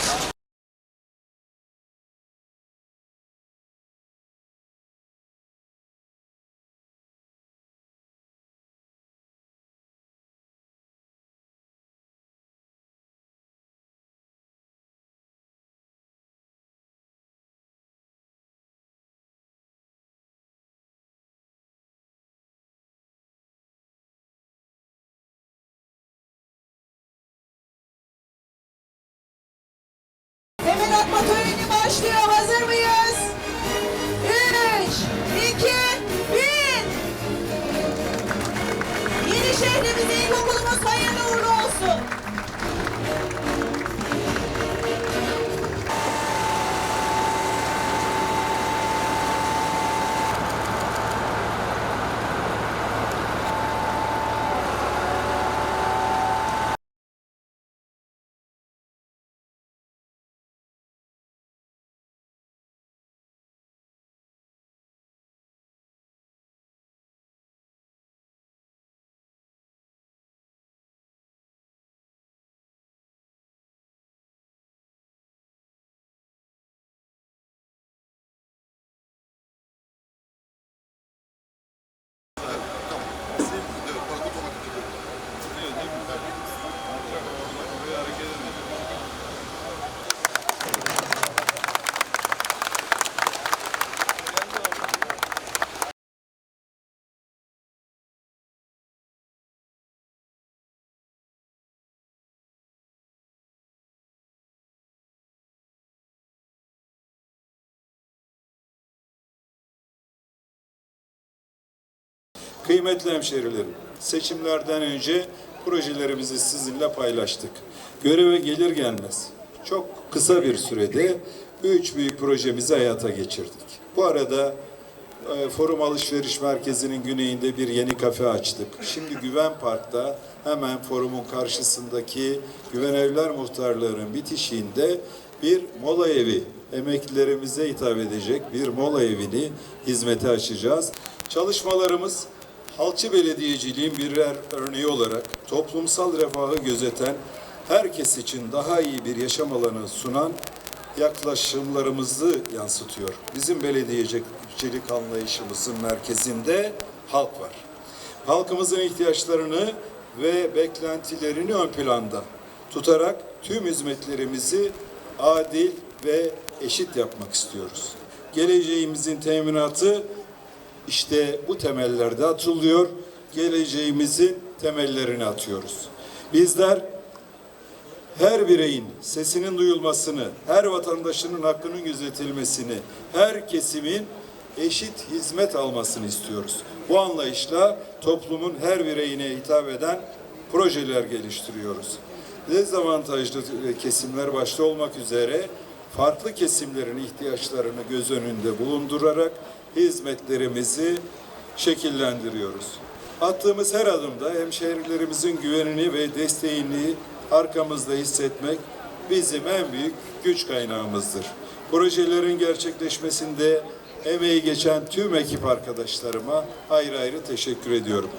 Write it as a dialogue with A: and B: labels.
A: Thank you. Bırakma töreni başlıyor. Hazır mıyız? Üç, iki, bir. Yeni şehrimiz ilkokulumuz
B: Kıymetli hemşerilerim, seçimlerden önce projelerimizi sizinle paylaştık. Göreve gelir gelmez çok kısa bir sürede üç büyük projemizi hayata geçirdik. Bu arada e, Forum Alışveriş Merkezi'nin güneyinde bir yeni kafe açtık. Şimdi Güven Park'ta hemen forumun karşısındaki Güven Evler Muhtarlığı'nın bitişiğinde bir mola evi, emeklilerimize hitap edecek bir mola evini hizmete açacağız. Çalışmalarımız halkçı belediyeciliğin birer örneği olarak toplumsal refahı gözeten, herkes için daha iyi bir yaşam alanı sunan yaklaşımlarımızı yansıtıyor. Bizim belediyecilik anlayışımızın merkezinde halk var. Halkımızın ihtiyaçlarını ve beklentilerini ön planda tutarak tüm hizmetlerimizi adil ve eşit yapmak istiyoruz. Geleceğimizin teminatı işte bu temellerde atılıyor. Geleceğimizin temellerini atıyoruz. Bizler her bireyin sesinin duyulmasını, her vatandaşının hakkının gözetilmesini, her kesimin eşit hizmet almasını istiyoruz. Bu anlayışla toplumun her bireyine hitap eden projeler geliştiriyoruz. Dezavantajlı kesimler başta olmak üzere farklı kesimlerin ihtiyaçlarını göz önünde bulundurarak hizmetlerimizi şekillendiriyoruz. Attığımız her adımda hemşehrilerimizin güvenini ve desteğini arkamızda hissetmek bizim en büyük güç kaynağımızdır. Projelerin gerçekleşmesinde emeği geçen tüm ekip arkadaşlarıma ayrı ayrı teşekkür ediyorum.